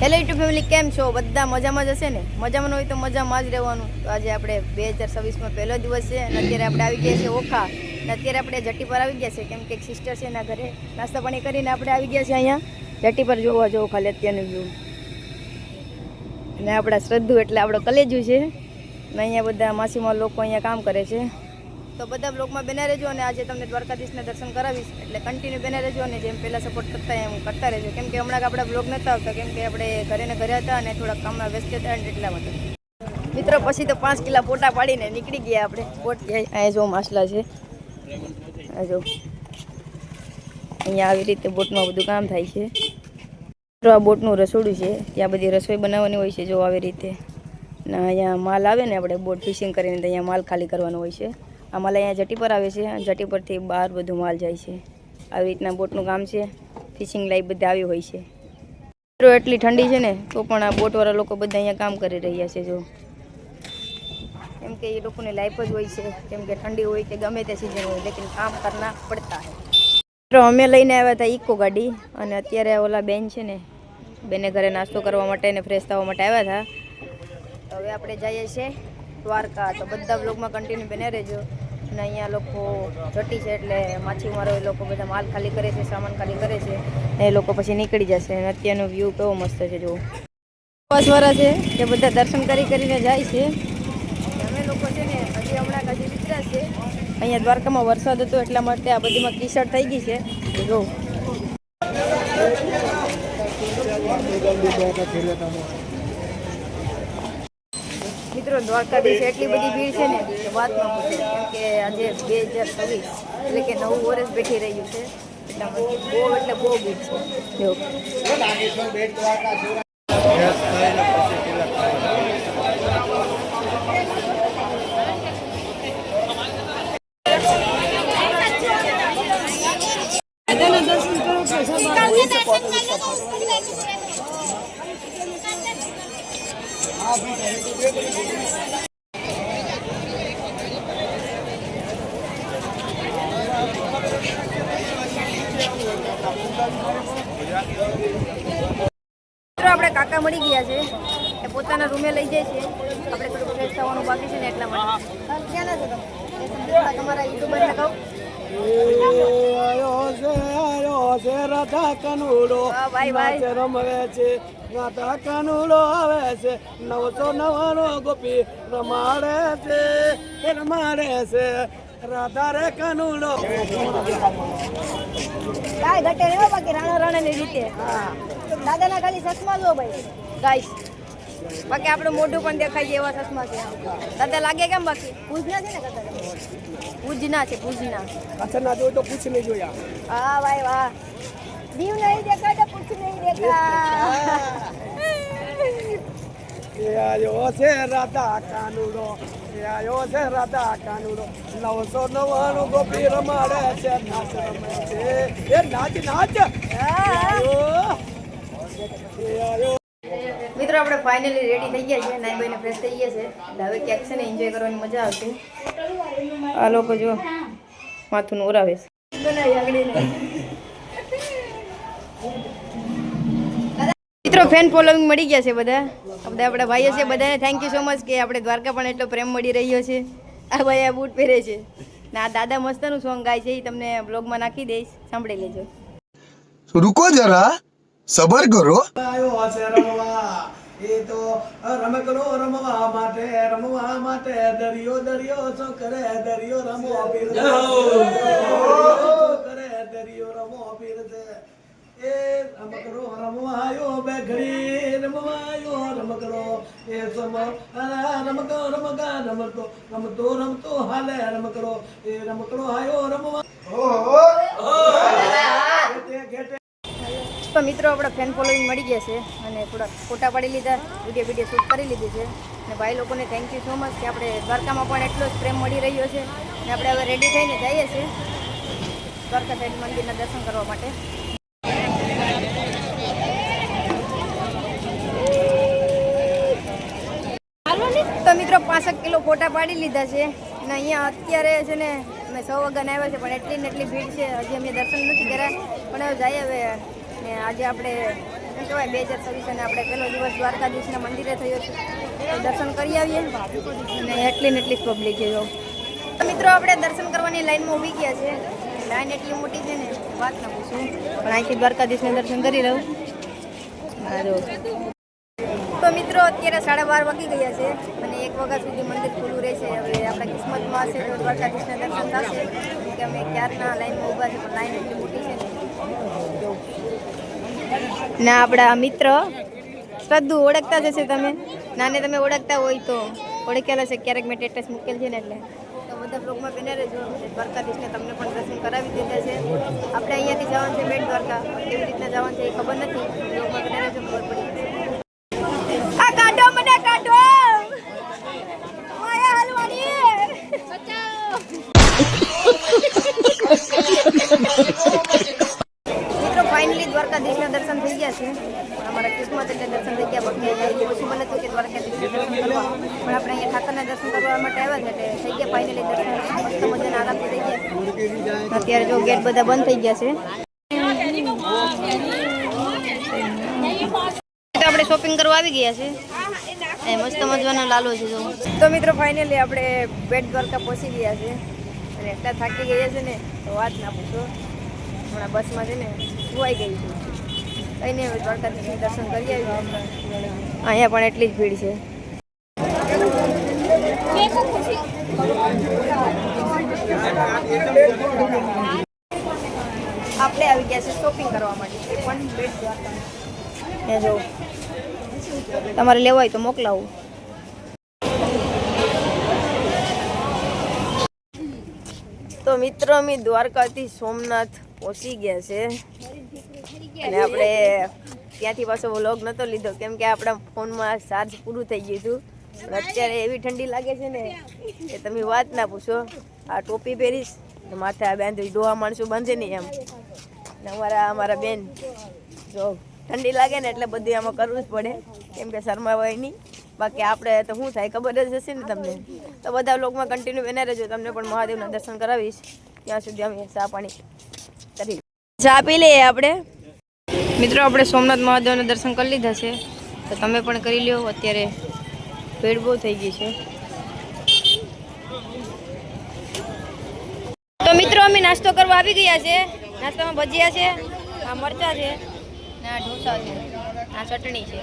Hello YouTube family કેમ છો? બધા મજામાં જ હશે ને? મજામાં હોય તો મજામાં જ રહેવાનું. આજે આપણે બે હજાર છવ્વીસમાં પહેલો દિવસ છે અને અત્યારે આપણે આવી ગયા છે ઓખા. અને અત્યારે આપણે જટ્ટી પર આવી ગયા છે કેમ કે એક સિસ્ટર છે એના ઘરે. નાસ્તા પાણી કરીને આપણે આવી ગયા છે અહીંયા. જટ્ટી પર જોવા જવું ખાલી અત્યારનું વ્યૂ અને આપણા શ્રદ્ધુ એટલે આપણો કલેજું છે. અને અહીંયા બધા માસીમાં લોકો અહીંયા કામ કરે છે. તો બધા બ્લોગમાં બેના રહેજો અને આજે તમને દ્વારકાધીશના દર્શન કરાવીશ. એટલે કન્ટિન્યુ બેના રહેજો અને જેમ પહેલાં સપોર્ટ કરતા એમ કરતા રહેજો. કેમ કે હમણાં આપણા બ્લોગ નહોતા આવતા. કેમ કે આપણે ઘરે ને ઘરે હતા અને થોડાક કામમાં વ્યસ્ત હતા અને એટલા માટે. મિત્રો, પછી તો પાંચ કિલા ફોટા પાડીને નીકળી ગયા આપણે. બોટ ગયા, અહીંયા જો માસલા છે. જો. અહીંયા આવી રીતે બોટમાં બધું કામ થાય છે. તો આ બોટનું રસોડું છે, ત્યાં બધી રસોઈ બનાવવાની હોય છે જો આવી રીતે. ને અહીંયા માલ આવે ને આપણે બોટ ફિશિંગ કરીને અહીંયા માલ ખાલી કરવાનો હોય છે. આ માલ અહીંયા જટી પર આવે છે, જટી પરથી બહાર બધું માલ જાય છે. આવી રીતના બોટનું કામ છે, ફિશિંગ લાઈફ બધા આવી હોય છે. એટલી ઠંડી છે ને, તો પણ આ બોટવાળા લોકો બધા અહીંયા કામ કરી રહ્યા છે જો. કે એ લોકોની લાઈફ જ હોય છે. કેમ કે ઠંડી હોય કે ગમે તે સિઝન હોય, લેકિન કામ કરના પડતા મિત્રો, અમે લઈને આવ્યા હતા ઇકો ગાડી અને અત્યારે ઓલા બેન છે ને, બેને ઘરે નાસ્તો કરવા માટે અને ફ્રેશ થવા માટે આવ્યા હતા. તો હવે આપણે જઈએ છીએ દ્વારકા. તો બધા બ્લોગમાં કન્ટિન્યુ બને રહેજો. અને અહીંયા લોકો જટી છે એટલે માછીમારો એ લોકો બધા માલ ખાલી કરે છે, સામાન ખાલી કરે છે. એ લોકો પછી નીકળી જશે. અને અત્યારનો વ્યૂ કેવો મસ્ત છે જો બસવાળા છે, કે બધા દર્શન કરી કરીને જાય છે અમે લોકો છે ને હજી હમણાં હજી વિચરા છે અહીંયા દ્વારકામાં વરસાદ હતો એટલા માટે આ બધીમાં કિસડ થઈ ગઈ છે. જો. મિત્રો, દ્વારકાધીશ એટલી બધી ભીડ છે ને કે વાત ન પૂછે, કેમ કે આજે બે હજાર છવ્વીસ, એટલે કે નવું વર્ષ બેઠી રહ્યું છે. એટલા બહુ, એટલે બહુ ભીડ છે ગેસ થઈને પછી તિલક થાય દાદાના દર્શન કરો પ્રસાદ મિત્રો આપણે કાકા મળી ગયા છે એ પોતાના રૂમે લઈ જાય છે. આપણે થોડું ફ્રેશ થવાનું બાકી છે ને એટલા માટે. તમારા યુટ્યુબરને કહું. રાધા કનુડો નવાનો ગોપી રમાડે છે રમાડે છે રાધા રે કનુડો ગાય ઘટે હો બાકી રાણા રાણાની રીતે દાદાના ખાલી સસમાં જો ભાઈ ગાઈસ બાકી આપણું મોઢું પણ દેખાય એવા ચશ્મા છે. દાદા લાગે કેમ બાકી? ભુજના છે ને કદાચ ભુજના છે ભુજના પાછળ ના જોયું તો પૂછ નહીં જોયા. હા ભાઈ વાહ. દીવ નહીં દેખાય તો પૂછ નહીં દેખાય. આયો છે રાધા કાનુડો આયો છે રાધા કાનુડો. નવસો નવાનું ગોપી રમાડે છે નાચ રમે છે એ નાચ નાચ આયો. મિત્રો આપણે ફાઇનલી રેડી થઈ ગયા છે નાઈ બહીને ફ્રેશ થઈ ગયા છે. એટલે હવે ક્યાંક છે ને એન્જોય કરવાની મજા આવશે. આ લોકો જો માથું ઉરાવે છે. મિત્રો ફેન ફોલોઈંગ મળી ગયા છે બધા. બધા આપણા ભાઈઓ છે બધાને થેન્ક યુ સો મચ કે આપણે દ્વારકા પણ એટલો પ્રેમ મળી રહ્યો છે. આ ભાઈ આ બૂટ પહેરે છે. ના દાદા મસ્તનું સોંગ ગાય છે એ તમને બ્લોગમાં નાખી દઈશ. સાંભળી લેજો. રૂકો જરા સબર કરો. એ તો રમકડો રમવા માટે રમવા માટે દરિયો દરિયો શું કરે દરિયો રમો પીર કરે દરિયો રમો પીર એ રમકડો રમવા આયો બે ઘડી રમવા આયો રમકડો. એ સમ અલા રમકડો રમકા રમતો રમતો રમતો હાલે રમકડો. એ રમકડો આયો રમવા. ઘેટે ઘેટે તો મિત્રો આપણા ફેન ફોલોઈંગ મળી ગયા છે અને થોડા ફોટા પાડી લીધા વીડિયો વીડિયો શૂટ કરી લીધી છે. અને ભાઈ લોકોને થેન્ક યુ સો મચ કે આપણે દ્વારકામાં પણ એટલો જ પ્રેમ મળી રહ્યો છે. અને આપણે હવે રેડી થઈને જઈએ છીએ દ્વારકા સાઈડ મંદિરના દર્શન કરવા માટે. તો મિત્રો પાંસઠ કિલો ફોટા પાડી લીધા છે. અને અહીંયા અત્યારે છે ને અમે સો વાગ્યાને આવ્યા છે, પણ એટલી ને એટલી ભીડ છે. હજી અમે દર્શન નથી કર્યા. પણ હવે જઈએ હવે ને આજે આપણે, શું કહેવાય, બે હજાર છવ્વીસ અને આપણે પહેલો દિવસ દ્વારકાધીશના મંદિરે થયો છે. દર્શન કરી આવીએ. અને એટલી ને એટલી પબ્લિક જો. મિત્રો, આપણે દર્શન કરવાની લાઈનમાં ઊભી ગયા છે. લાઈન એટલી મોટી છે ને, વાત ના પૂછું. પણ અહીંથી દ્વારકાધીશને દર્શન કરી રહું તો મિત્રો, અત્યારે સાડા બાર વાગી ગયા છે અને એક વાગ્યા સુધી મંદિર ખુલ્લું રહેશે. હવે આપણા કિસ્મતમાં હશે તો દ્વારકાધીશના દર્શન થશે. કે અમે ક્યારના લાઈનમાં ઊભા છે, પણ લાઈન એટલી મોટી છે ને આપણા મિત્ર. શ્રદ્ધુ ઓળખતા જ હશે તમે. નાને તમે ઓળખતા હોય તો ઓળખેલા છે. ક્યારેક મેં ટેટસ મૂકેલ છે ને એટલે. તો બધા બ્લોગમાં બને રહેજો દ્વારકાધીશને તમને પણ દર્શન કરાવી દીધા છે. આપણે અહીંયાથી જવાનું છે બેટ દ્વારકા. કેવી રીતના જવાનું છે એ ખબર નથી. બ્લોગમાં બને રહેજો ખબર પડી જશે આ કાઢો મને કાઢો માયા હાલવાની મિત્રો ફાઇનલી દ્વારકાધીશના દર્શન થઈ ગયા છે. અમારા કિસ્મત દર્શન થઈ ગયા, બાકી પોસિબલ હતું કે દ્વારકાધીશના દર્શન કરવા. પણ આપણે અહીંયા ઠાકરના દર્શન કરવા માટે આવ્યા છે ફાઇનલી મસ્ત મજાના આરામથી થઈ ગયા. અત્યારે જો ગેટ બધા બંધ થઈ ગયા છે. આપણે શોપિંગ કરવા આવી ગયા છે. એ મસ્ત મજાનો લાલો છે જો. તો મિત્રો ફાઇનલી આપણે બેટ દ્વારકા પહોંચી ગયા છે. અને એટલા થાકી ગયા છે ને, તો વાત ના પૂછો. હમણાં બસમાં છે ને, સુવાઈ ગઈ છું. કંઈ નહીં દર્શન કરી આવી અહીંયા પણ એટલી જ ભીડ છે. આપણે આવી ગયા છે શોપિંગ કરવા માટે. પણ બેટ દ્વારકા જો, તમારે લેવા હોય તો મોકલાવું. તો મિત્રો, અમે દ્વારકાથી સોમનાથ પહોંચી ગયા છે. અને આપણે ત્યાંથી પાછો વ્લોગ નહોતો લીધો, કેમ કે આપણા ફોનમાં ચાર્જ પૂરું થઈ ગયું હતું. પણ અત્યારે એવી ઠંડી લાગે છે ને, કે તમે વાત ના પૂછો. આ ટોપી પહેરીશ, તો માથે આ બાંધી ડોહા માણસો બાંધે નહીં એમ. અમારા અમારા બેન, જો ઠંડી લાગે ને એટલે બધું આમાં કરવું જ પડે. કેમ કે શરમાવાય નહીં. બાકી આપણે તો શું થાય, ખબર જ હશે ને તમને. તો બધા લોકમાં કન્ટિન્યુ બને રહેજો. તમને પણ મહાદેવના દર્શન કરાવીશ. ત્યાં સુધી અમે ચા પાણી કરી. ચા પી લઈએ આપણે. મિત્રો, આપણે સોમનાથ મહાદેવના દર્શન કરી લીધા છે. તો તમે પણ કરી લ્યો. અત્યારે ભેડ બહુ થઈ ગઈ છે. તો મિત્રો, અમે નાસ્તો કરવા આવી ગયા છે. નાસ્તામાં ભજીયા છે, આ મરચા છે, ને આ ઢોસા છે, આ ચટણી છે.